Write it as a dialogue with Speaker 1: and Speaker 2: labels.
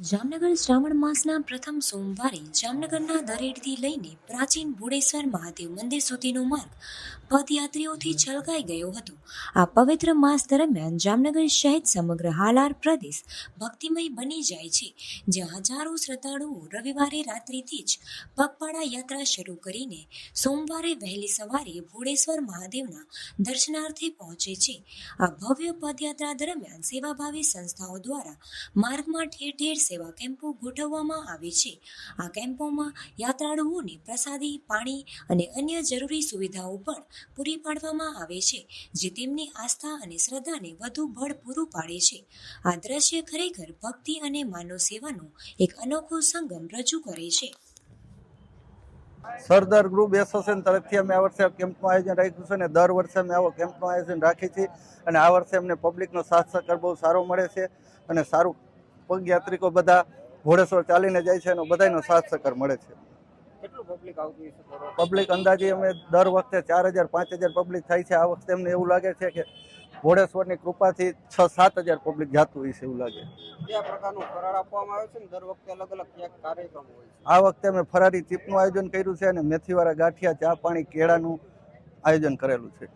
Speaker 1: જામનગર શ્રાવણ માસના પ્રથમ સોમવારે જામનગરના દરેડથી લઈને પ્રાચીન બુડેશ્વર મહાદેવ મંદિર સુધીનો માર્ગ પદયાત્રીઓથી છલકાઈ ગયો હતો. આ પવિત્ર માસ દરમિયાન જામનગર સહિત સમગ્ર હાલાર પ્રદેશ ભક્તિમય બની જાય છે. જ્યાં હજારો શ્રદ્ધાળુઓ રવિવારે રાત્રિથી જ પગપાળા યાત્રા શરૂ કરીને સોમવારે વહેલી સવારે ભુડેશ્વર મહાદેવના દર્શનાર્થે પહોંચે છે. આ ભવ્ય પદયાત્રા દરમિયાન સેવાભાવી સંસ્થાઓ દ્વારા માર્ગમાં ઠેર ઠેર સેવા કેમ્પો ગોઠવવામાં આવે છે. આ કેમ્પોમાં યાત્રાળુઓને પ્રસાદી, પાણી અને અન્ય જરૂરી સુવિધાઓ પણ પૂરી પાડવામાં આવે છે, જે તેમની આસ્થા અને શ્રદ્ધાને વધુ બળ પૂરું પાડે છે. આ દ્રશ્ય ખરેખર ભક્તિ અને માનવ સેવાનો એક અનોખો સંગમ રજૂ કરે છે.
Speaker 2: સરદાર ગ્રુપ એસોસિએશન તરફથી અમે આ વર્ષે કેમ્પનું આયોજન રાખ્યું છે અને દર વર્ષે અમે આવો કેમ્પનું આયોજન રાખીએ છીએ અને આ વર્ષે અમને પબ્લિકનો સાથ સહકાર બહુ સારો મળે છે અને સારું પગયાત્રિકો બધા ઘોડેશ્વર ચાલીને જાય છે અને બધાનો સાથ સહકાર મળે છે.
Speaker 3: કેટલું પબ્લિક આવતું
Speaker 2: પબ્લિક અંદાજે અમે દર વખતે ચાર હજાર પાંચ હજાર પબ્લિક થાય છે. આ વખતે અમને એવું લાગે છે કે ઘોડેશ્વરની કૃપાથી છ સાત હજાર પબ્લિક જાતું હોય છે એવું લાગે.
Speaker 3: કયા પ્રકારનું ફરાળ આપવામાં આવે છે ને? દર વખતે અલગ અલગ ક્યાંક કાર્યક્રમ હોય છે.
Speaker 2: આ વખતે અમે ફરારી ચીપનું આયોજન કર્યું છે અને મેથીવાળા ગાંઠિયા ચા પાણી કેળાનું આયોજન કરેલું છે.